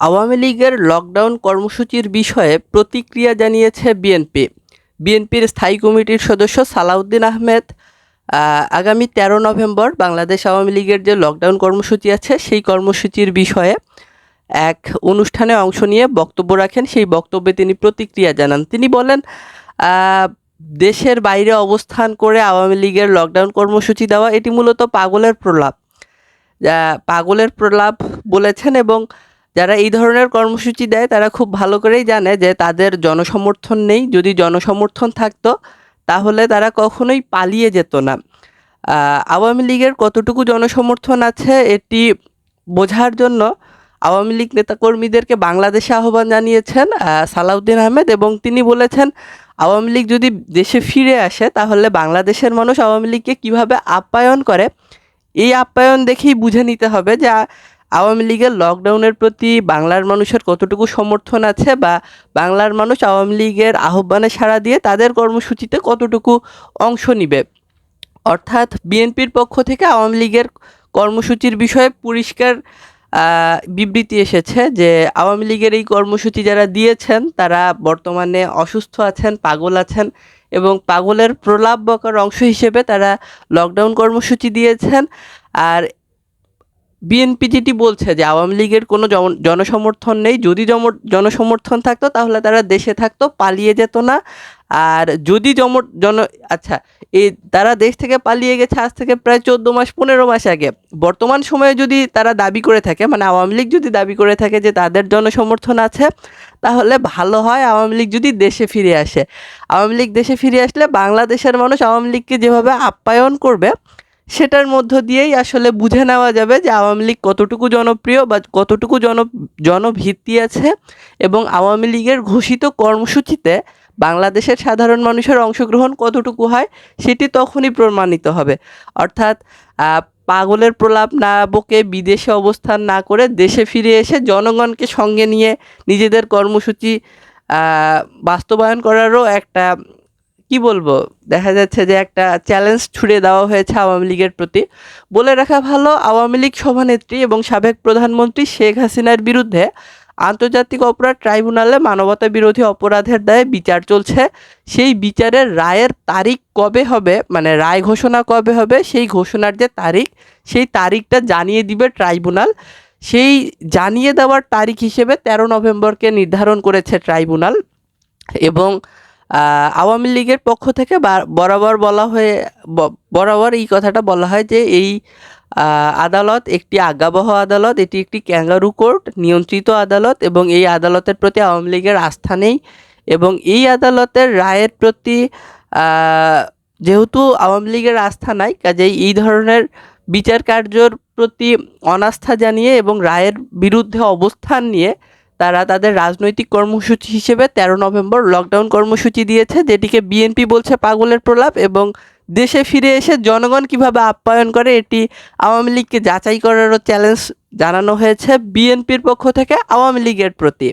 আওয়ামী লীগের লকডাউন কর্মসূচির বিষয়ে প্রতিক্রিয়া জানিয়েছে বিএনপি। বিএনপির স্থায়ী কমিটির সদস্য সালাউদ্দিন আহমেদ আগামী তেরো নভেম্বর বাংলাদেশ আওয়ামী লীগের যে লকডাউন কর্মসূচি আছে, সেই কর্মসূচির বিষয়ে এক অনুষ্ঠানে অংশ নিয়ে বক্তব্য রাখেন। সেই বক্তব্যে তিনি প্রতিক্রিয়া জানান। তিনি বলেন দেশের বাইরে অবস্থান করে আওয়ামী লীগের লকডাউন কর্মসূচি দেওয়া, এটি মূলত পাগলের প্রলাপ। পাগলের প্রলাপ বলেছেন এবং যারা এই ধরনের কর্মসূচি দেয়, তারা খুব ভালো করেই জানে যে তাদের জনসমর্থন নেই। যদি জনসমর্থন থাকতো, তাহলে তারা কখনোই পালিয়ে যেত না। আওয়ামী লীগের কতটুকু জনসমর্থন আছে, এটি বোঝার জন্য আওয়ামী লীগ নেতাকর্মীদেরকে বাংলাদেশে আহ্বান জানিয়েছেন সালাউদ্দিন আহমেদ, এবং তিনি বলেছেন, আওয়ামী লীগ যদি দেশে ফিরে আসে, তাহলে বাংলাদেশের মানুষ আওয়ামী লীগকে কীভাবে আপ্যায়ন করে? এই আপ্যায়ন দেখেই বুঝে নিতে হবে যে আওয়ামী লীগের লকডাউনের প্রতি বাংলার মানুষের কতটুকু সমর্থন আছে বা বাংলার মানুষ আওয়ামী লীগের আহ্বানে সাড়া দিয়ে তাদের কর্মসূচিতে কতটুকু অংশ নিবে? অর্থাৎ বিএনপির পক্ষ থেকে আওয়ামী লীগের কর্মসূচির বিষয়ে পরিষ্কার বিবৃতি এসেছে যে আওয়ামী লীগের এই কর্মসূচি যারা দিয়েছেন, তারা বর্তমানে অসুস্থ আছেন, পাগল আছেন এবং পাগলের প্রলাপ বকার অংশ হিসেবে তারা লকডাউন কর্মসূচি দিয়েছেন। আর বিএনপি যেটি বলছে যে আওয়ামী লীগের কোনো জন- জনসমর্থন নেই। যদি জনসমর্থন থাকতো তাহলে তারা দেশে থাকতো, পালিয়ে যেত না। আর যদি জম জন আচ্ছা এই তারা দেশ থেকে পালিয়ে গেছে আজ থেকে প্রায় চোদ্দ মাস, পনেরো মাস আগে। বর্তমান সময়ে যদি তারা দাবি করে থাকে মানে আওয়ামী লীগ যদি দাবি করে থাকে যে তাদের জনসমর্থন আছে, তাহলে ভালো হয় আওয়ামী লীগ যদি দেশে ফিরে আসে। আওয়ামী লীগ দেশে ফিরে আসলে বাংলাদেশের মানুষ আওয়ামী লীগকে যেভাবে আপ্যায়ন করবে সেটার মধ্য দিয়েই আসলে বুঝে নেওয়া যাবে যে আওয়ামী লীগ কতটুকু জনপ্রিয় বা কতটুকু জন জনভিত্তি আছে এবং আওয়ামী লীগের ঘোষিত কর্মসূচিতে বাংলাদেশের সাধারণ মানুষের অংশগ্রহণ কতটুকু হয় সেটি তখনই প্রমাণিত হবে। অর্থাৎ পাগলের প্রলাপ না বকে বিদেশে অবস্থান না করে দেশে ফিরে এসে জনগণকে সঙ্গে নিয়ে নিজেদের কর্মসূচি বাস্তবায়ন করারও একটা কি বলব? দেখা যাচ্ছে যে একটা চ্যালেঞ্জ ছুড়ে দেওয়া হয়েছে আওয়ামী লীগের প্রতি। বলে রাখা ভালো, আওয়ামী লীগ সভানেত্রী এবং সাবেক প্রধানমন্ত্রী শেখ হাসিনার বিরুদ্ধে আন্তর্জাতিক অপরাধ ট্রাইব্যুনালে মানবতা বিরোধী অপরাধের দায়ে বিচার চলছে। সেই বিচারের রায়ের তারিখ কবে হবে মানে রায় ঘোষণা কবে হবে, সেই ঘোষণার যে তারিখ, সেই তারিখটা জানিয়ে দিবে ট্রাইব্যুনাল। সেই জানিয়ে দেওয়ার তারিখ হিসেবে তেরো নভেম্বরকে নির্ধারণ করেছে ট্রাইব্যুনাল এবং আওয়ামী লীগের পক্ষ থেকে বরাবর বলা হয়ে বরাবর এই কথাটা বলা হয় যে এই আদালত একটি আজ্ঞাবহ আদালত, এটি একটি ক্যাঙ্গারু কোর্ট, নিয়ন্ত্রিত আদালত এবং এই আদালতের প্রতি আওয়ামী লীগের আস্থা নেই এবং এই আদালতের রায়ের প্রতি যেহেতু আওয়ামী লীগের আস্থা নাই, কাজেই এই ধরনের বিচার কার্যর প্রতি অনাস্থা জানিয়ে এবং রায়ের বিরুদ্ধে অবস্থান নিয়ে তারা তাদের রাজনৈতিক কর্মসূচি হিসেবে তেরো নভেম্বর লকডাউন কর্মসূচি দিয়েছে, যেটিকে বিএনপি বলছে পাগলের প্রলাপ এবং দেশে ফিরে এসে জনগণ কীভাবে আপ্যায়ন করে এটি আওয়ামী লীগকে যাচাই করারও চ্যালেঞ্জ জানানো হয়েছে বিএনপির পক্ষ থেকে আওয়ামী লীগের প্রতি।